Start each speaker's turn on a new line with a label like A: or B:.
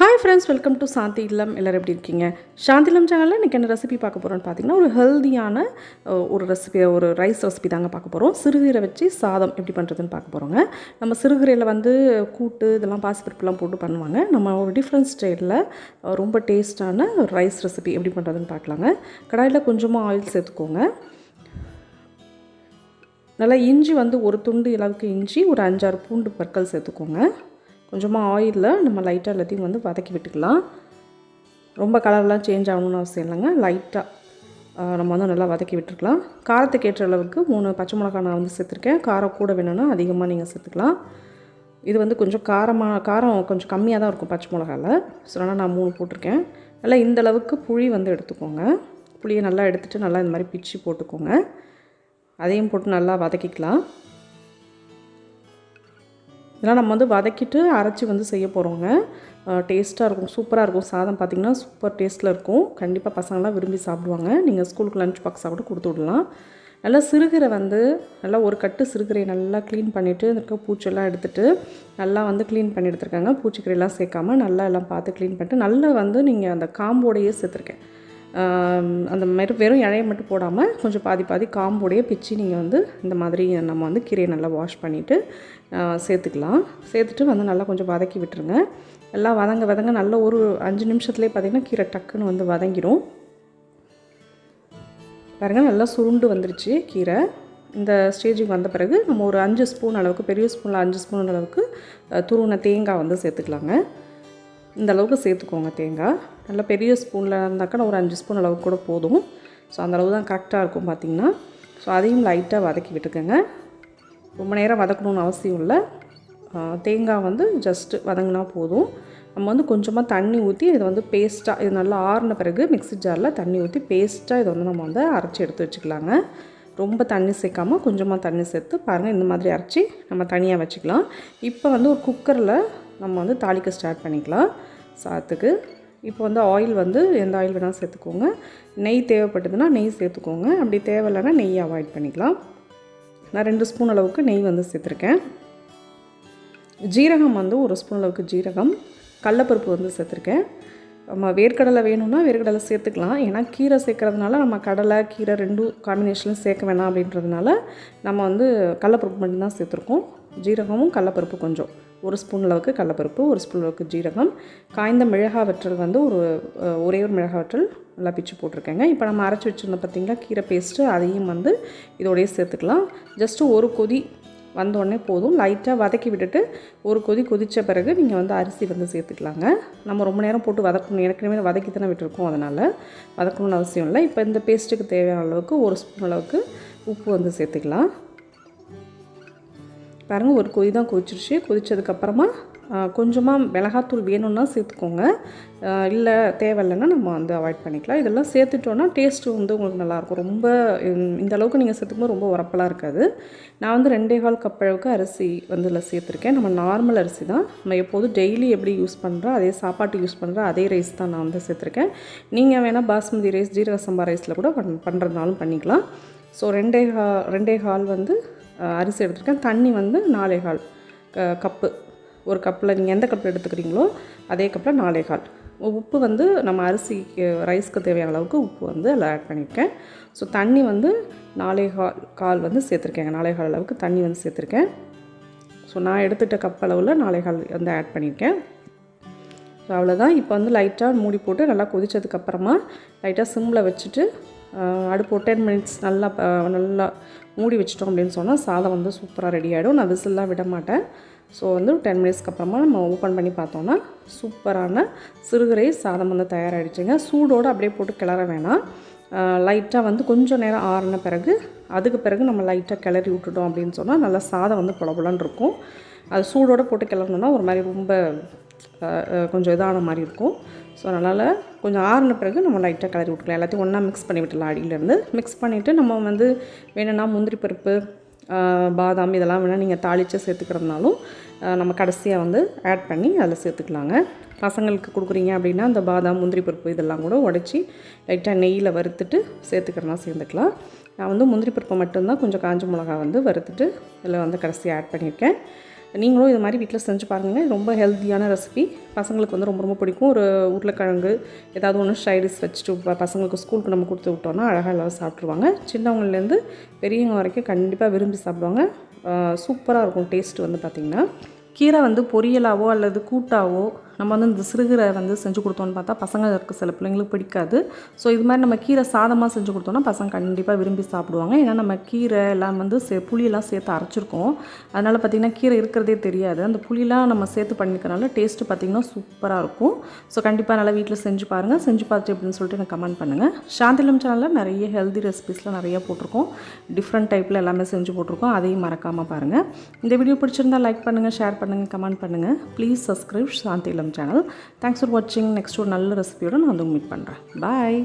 A: Hi friends welcome to Shanti Illam எல்லோரும் எப்படி இருக்கீங்க? சாந்தி இல்லம் சேனலில் இன்றைக்கி என்ன ரெசிபி பார்க்க போகிறோன்னு பார்த்தீங்கன்னா ஒரு ஹெல்தியான ஒரு ரெசிபி ஒரு ரைஸ் ரெசிபி தாங்க பார்க்க போகிறோம் சிறுகீரை வச்சு சாதம் எப்படி பண்ணுறதுன்னு பார்க்க போகிறோங்க நம்ம சிறுகீரையில் வந்து கூட்டு இதெல்லாம் பாசிப்பருப்புலாம் போட்டு பண்ணுவாங்க. நம்ம ஒரு டிஃப்ரெண்ட் ஸ்டைலில் ரொம்ப டேஸ்டான ஒரு ரைஸ் ரெசிபி எப்படி பண்ணுறதுன்னு பார்க்கலாங்க. கடாயில் கொஞ்சமாக ஆயில் சேர்த்துக்கோங்க. நல்லா இஞ்சி வந்து ஒரு துண்டு அளவுக்கு இஞ்சி ஒரு அஞ்சாறு பூண்டு பற்கள் சேர்த்துக்கோங்க. கொஞ்சமாக ஆயிலில் நம்ம லைட்டாக எல்லாத்தையும் வந்து வதக்கி விட்டுக்கலாம். ரொம்ப கலர்லாம் சேஞ்ச் ஆகணும்னு அவசியம் இல்லைங்க. லைட்டாக நம்ம வந்து நல்லா வதக்கி விட்டுருக்கலாம். காரத்துக்கு ஏற்ற அளவுக்கு மூணு பச்சை மிளகாய் நான் வந்து சேர்த்துருக்கேன். காரம் கூட வேணும்னா அதிகமாக நீங்கள் சேர்த்துக்கலாம். இது வந்து கொஞ்சம் காரமாக காரம் கொஞ்சம் கம்மியாக தான் இருக்கும் பச்சை மிளகாவில் ஸோ அதனால் நான் மூணு போட்டிருக்கேன். நல்லா இந்த அளவுக்கு புளி வந்து எடுத்துக்கோங்க. புளியை நல்லா எடுத்துகிட்டு நல்லா இந்த மாதிரி பிச்சு போட்டுக்கோங்க. அதையும் போட்டு நல்லா வதக்கிக்கலாம். இதெல்லாம் நம்ம வந்து வதக்கிட்டு அரைச்சி வந்து செய்ய போகிறோங்க டேஸ்ட்டாக இருக்கும் சூப்பராக இருக்கும். சாதம் பார்த்திங்கன்னா சூப்பர் டேஸ்ட்டில் இருக்கும். கண்டிப்பாக பசங்களாம் விரும்பி சாப்பிடுவாங்க. நீங்கள் ஸ்கூலுக்கு லஞ்ச் பாக்ஸாக கூட கொடுத்து விடலாம். நல்லா சிறுகீரை வந்து நல்லா ஒரு கட்டு சிறுகீரையை நல்லா க்ளீன் பண்ணிவிட்டு இருக்க பூச்செல்லாம் எடுத்துகிட்டு நல்லா வந்து க்ளீன் பண்ணி எடுத்துருக்காங்க. பூச்சிக்கீரையெல்லாம் சேர்க்காம நல்லா எல்லாம் பார்த்து க்ளீன் பண்ணிட்டு நல்லா வந்து நீங்கள் அந்த காம்போடையே சேர்த்துருக்கேன். அந்த மாதிரி வெறும் இலையை மட்டும் போடாமல் கொஞ்சம் பாதி பாதி காம்போடையே பிச்சு நீங்கள் வந்து இந்த மாதிரி நம்ம வந்து கீரையை நல்லா வாஷ் பண்ணிவிட்டு சேர்த்துக்கலாம். சேர்த்துட்டு வந்து நல்லா கொஞ்சம் வதக்கி விட்டுருங்க. எல்லாம் வதங்க வதங்க நல்ல ஒரு அஞ்சு நிமிஷத்துலேயே பார்த்திங்கன்னா கீரை டக்குன்னு வந்து வதங்கிடும் பாருங்கள் நல்லா சுருண்டு வந்துருச்சு கீரை. இந்த ஸ்டேஜுக்கு வந்த பிறகு நம்ம ஒரு அஞ்சு ஸ்பூன் அளவுக்கு பெரிய ஸ்பூனில் அஞ்சு ஸ்பூன் அளவுக்கு துருவின தேங்காய் வந்து சேர்த்துக்கலாங்க. இந்த அளவுக்கு சேர்த்துக்கோங்க தேங்காய். நல்லா பெரிய ஸ்பூனில் இருந்தாக்கா ஒரு அஞ்சு ஸ்பூன் அளவுக்கு கூட போதும். ஸோ அந்த அளவு தான் கரெக்டாக இருக்கும் பார்த்திங்கன்னா ஸோ அதையும் லைட்டாக வதக்கி விட்டுக்கோங்க. ரொம்ப நேரம் வதக்கணும்னு அவசியம் இல்லை. தேங்காய் வந்து ஜஸ்ட்டு வதங்கினா போதும். நம்ம வந்து கொஞ்சமாக தண்ணி ஊற்றி இதை வந்து பேஸ்ட்டாக இது நல்லா ஆறின பிறகு மிக்ஸி ஜாரில் தண்ணி ஊற்றி பேஸ்ட்டாக இதை வந்து நம்ம வந்து அரைச்சி எடுத்து வச்சுக்கலாங்க. ரொம்ப தண்ணி சேர்க்காமல் கொஞ்சமாக தண்ணி சேர்த்து பாருங்கள் இந்த மாதிரி அரைச்சி நம்ம தனியாக வச்சுக்கலாம். இப்போ வந்து ஒரு குக்கரில் நம்ம வந்து தாளிக்க ஸ்டார்ட் பண்ணிக்கலாம். சாத்துக்கு. இப்போ வந்து ஆயில் வந்து எந்த ஆயில் வேணாலும் சேர்த்துக்கோங்க. நெய் தேவைப்பட்டதுன்னா நெய் சேர்த்துக்கோங்க. அப்படி தேவையில்லைன்னா நெய் அவாய்ட் பண்ணிக்கலாம். நான் ரெண்டு ஸ்பூன் அளவுக்கு நெய் வந்து சேர்த்துருக்கேன். ஜீரகம் வந்து ஒரு ஸ்பூன் அளவுக்கு ஜீரகம். கடலப்பருப்பு வந்து சேர்த்துருக்கேன். நம்ம வேர்க்கடலை வேணும்னா வேர்க்கடலை சேர்த்துக்கலாம். ஏன்னா கீரை சேர்க்கறதுனால நம்ம கடலை கீரை ரெண்டும் காம்பினேஷனும் சேர்க்க வேணாம் அப்படின்றதுனால நம்ம வந்து கடலப்பருப்பு மட்டும்தான் சேர்த்துருக்கோம். ஜீரகமும் கடலப்பருப்பு கொஞ்சம். ஒரு ஸ்பூன் அளவுக்கு கடலப்பருப்பு ஒரு ஸ்பூன் அளவுக்கு ஜீரகம் காய்ந்த மிளகா வற்றல் வந்து ஒரு ஒரே ஒரு மிளகா வற்றல் நல்லா பிச்சு போட்டிருக்கேங்க. இப்போ நம்ம அரைச்சி வச்சுருந்தோம் பார்த்திங்களா கீரை பேஸ்ட்டு அதையும் வந்து இதோடய சேர்த்துக்கலாம். ஜஸ்ட்டு ஒரு கொதி வந்தோடனே போதும். லைட்டாக வதக்கி விட்டுட்டு ஒரு கொதி கொதித்த பிறகு நீங்கள் வந்து அரிசி வந்து சேர்த்துக்கலாங்க. நம்ம ரொம்ப நேரம் போட்டு வதக்கணும். ஏற்கனவே வதக்கி தானே விட்டுருக்கோம் அதனால். வதக்கணும்னு அவசியம் இல்லை. இப்போ இந்த பேஸ்ட்டுக்கு தேவையான அளவுக்கு ஒரு ஸ்பூன் அளவுக்கு உப்பு வந்து சேர்த்துக்கலாம். பாருங்கள் ஒரு கொதி தான் கொதிச்சிருச்சு. கொதித்ததுக்கப்புறமா கொஞ்சமாக மிளகாத்தூள் வேணும்னா சேர்த்துக்கோங்க. இல்லை தேவையில்லைன்னா நம்ம வந்து அவாய்ட் பண்ணிக்கலாம். இதெல்லாம் சேர்த்துட்டோன்னா டேஸ்ட்டு வந்து உங்களுக்கு நல்லாயிருக்கும். ரொம்ப இந்த- அளவுக்கு நீங்கள் சேர்த்துக்கும்போது ரொம்ப உரப்பெல்லாம் இருக்காது. நான் வந்து ரெண்டே கால் கப் அளவுக்கு அரிசி வந்து இதில் சேர்த்துருக்கேன். நம்ம நார்மல் அரிசி தான். நம்ம எப்போதும் டெய்லி எப்படி யூஸ் பண்ணுறோம் அதே சாப்பாட்டு யூஸ் பண்ணுற அதே ரைஸ் தான் நான் வந்து சேர்த்துருக்கேன். நீங்கள் வேணால் பாஸ்மதி ரைஸ் ஜீரக சம்பா ரைஸில் கூட பண் பண்ணுறதுனாலும் பண்ணிக்கலாம். ஸோ ரெண்டே ஹா ரெண்டே ஹால் வந்து அரிசி எடுத்துருக்கேன். தண்ணி வந்து நாலே கால் க- கப்பு. ஒரு கப்பில் நீங்கள் எந்த கப்பில் எடுத்துக்கிறீங்களோ அதே கப்பில் நாலே கால் உப்பு வந்து நம்ம அரிசிக்கு ரைஸ்க்கு தேவையான அளவுக்கு உப்பு வந்து அதில் ஆட் பண்ணியிருக்கேன். ஸோ தண்ணி வந்து நாலே கால் கால் வந்து சேர்த்துருக்கேங்க நாலே கால் அளவுக்கு தண்ணி வந்து சேர்த்துருக்கேன். ஸோ நான் எடுத்துகிட்ட கப் அளவில் நாலே கால் வந்து ஆட் பண்ணியிருக்கேன். ஸோ அவ்வளோதான் இப்போ வந்து லைட்டாக மூடி போட்டு நல்லா கொதித்ததுக்கப்புறமா லைட்டாக சிம்மில் வச்சுட்டு அடுப்பு ஒரு டென் மினிட்ஸ் நல்லா நல்லா மூடி வச்சிட்டோம் அப்படின்னு சொன்னால் சாதம் வந்து சூப்பராக ரெடி ஆகிடும் நான் விசில்லாம் விட மாட்டேன். ஸோ வந்து டென் மினிட்ஸ்க்கு அப்புறமா நம்ம ஓப்பன் பண்ணி பார்த்தோன்னா சூப்பரான சிறுகரை சாதம் வந்து தயாராகிடுச்சுங்க சூடோடு அப்படியே போட்டு கிளற வேணாம். லைட்டாக வந்து கொஞ்சம் நேரம் ஆறின பிறகு அதுக்கு பிறகு நம்ம லைட்டாக கிளறி விட்டுட்டோம் அப்படின்னு சொன்னால் நல்லா சாதம் வந்து புலபுலன்னு இருக்கும். அது சூடோடு போட்டு கிளறணுன்னா ஒரு மாதிரி ரொம்ப கொஞ்சம் இதான மாதிரி இருக்கும். ஸோ அதனால் கொஞ்சம் ஆறின பிறகு நம்ம லைட்டாக கலரி விட்டுக்கலாம். எல்லாத்தையும் ஒன்றா மிக்ஸ் பண்ணி விட்டுலாம் அடியிலேருந்து. மிக்ஸ் பண்ணிவிட்டு நம்ம வந்து வேணும்னா முந்திரி பருப்பு பாதாம் இதெல்லாம் வேணால் நீங்கள் தாளித்து சேர்த்துக்கிறதுனாலும் நம்ம கடைசியாக வந்து ஆட் பண்ணி அதில் சேர்த்துக்கலாங்க. பசங்களுக்கு கொடுக்குறீங்க அப்படின்னா அந்த பாதாம் முந்திரி பருப்பு இதெல்லாம் கூட உடச்சி லைட்டாக நெய்யில் வறுத்துட்டு சேர்த்துக்கிறனா சேர்த்துக்கலாம். நான் வந்து முந்திரி பருப்பை மட்டும்தான் கொஞ்சம் காஞ்ச மிளகா வந்து வறுத்துட்டு இதில் வந்து கடைசியாக ஆட் பண்ணியிருக்கேன். நீங்களும் இது மாதிரி வீட்டில் செஞ்சு பாருங்கள் ரொம்ப ஹெல்த்தியான ரெசிபி பசங்களுக்கு வந்து ரொம்ப ரொம்ப பிடிக்கும். ஒரு உருளைக்கிழங்கு ஏதாவது ஒன்று ஸ்டைடிஸ் வச்சுட்டு பசங்களுக்கு ஸ்கூலுக்கு நம்ம கொடுத்து விட்டோம்னா அழகாக எல்லோரும் சாப்பிட்ருவாங்க சின்னவங்கலேருந்து பெரியவங்க வரைக்கும் கண்டிப்பாக விரும்பி சாப்பிடுவாங்க. சூப்பராக இருக்கும் டேஸ்ட் வந்து பார்த்திங்கன்னா கீரை வந்து பொரியலாவோ அல்லது கூட்டாவோ நம்ம வந்து இந்த சிறுகீரை வந்து செஞ்சு கொடுத்தோன்னு பார்த்தா பசங்க இருக்க சில பிள்ளைங்களுக்கு பிடிக்காது. ஸோ இது மாதிரி நம்ம கீரை சாதமாக செஞ்சு கொடுத்தோன்னா பசங்க கண்டிப்பாக விரும்பி சாப்பிடுவாங்க. ஏன்னா நம்ம கீரை எல்லாம் வந்து சே புளியெல்லாம் சேர்த்து அரைச்சிருக்கோம். அதனால் பார்த்திங்கன்னா கீரை இருக்கிறதே தெரியாது. அந்த புளியெலாம் நம்ம சேர்த்து பண்ணிக்கிறனால டேஸ்ட்டு பார்த்திங்கன்னா சூப்பராக இருக்கும். ஸோ கண்டிப்பாக நல்லா வீட்டில் செஞ்சு பாருங்கள் செஞ்சு பார்த்துட்டு அப்படின்னு சொல்லிட்டு எனக்கு கமெண்ட் பண்ணுங்கள் சாந்திலம் சேனலில் நிறைய ஹெல்தி ரெசிபிஸ்லாம் நிறைய போட்டிருக்கோம். டிஃப்ரெண்ட் டைப்பில் எல்லாமே செஞ்சு போட்டிருக்கோம். அதையும் மறக்காமல் பாருங்கள் இந்த வீடியோ பிடிச்சிருந்தா லைக் பண்ணுங்கள் ஷேர் பண்ணுங்கள் கமெண்ட் பண்ணுங்கள் please subscribe Shantilam. Channel thanks for வாட்சிங் நெக்ஸ்ட் ஒரு நல்ல ரெசிபியோட நான் வந்து மீட் பண்ணுறேன் பாய்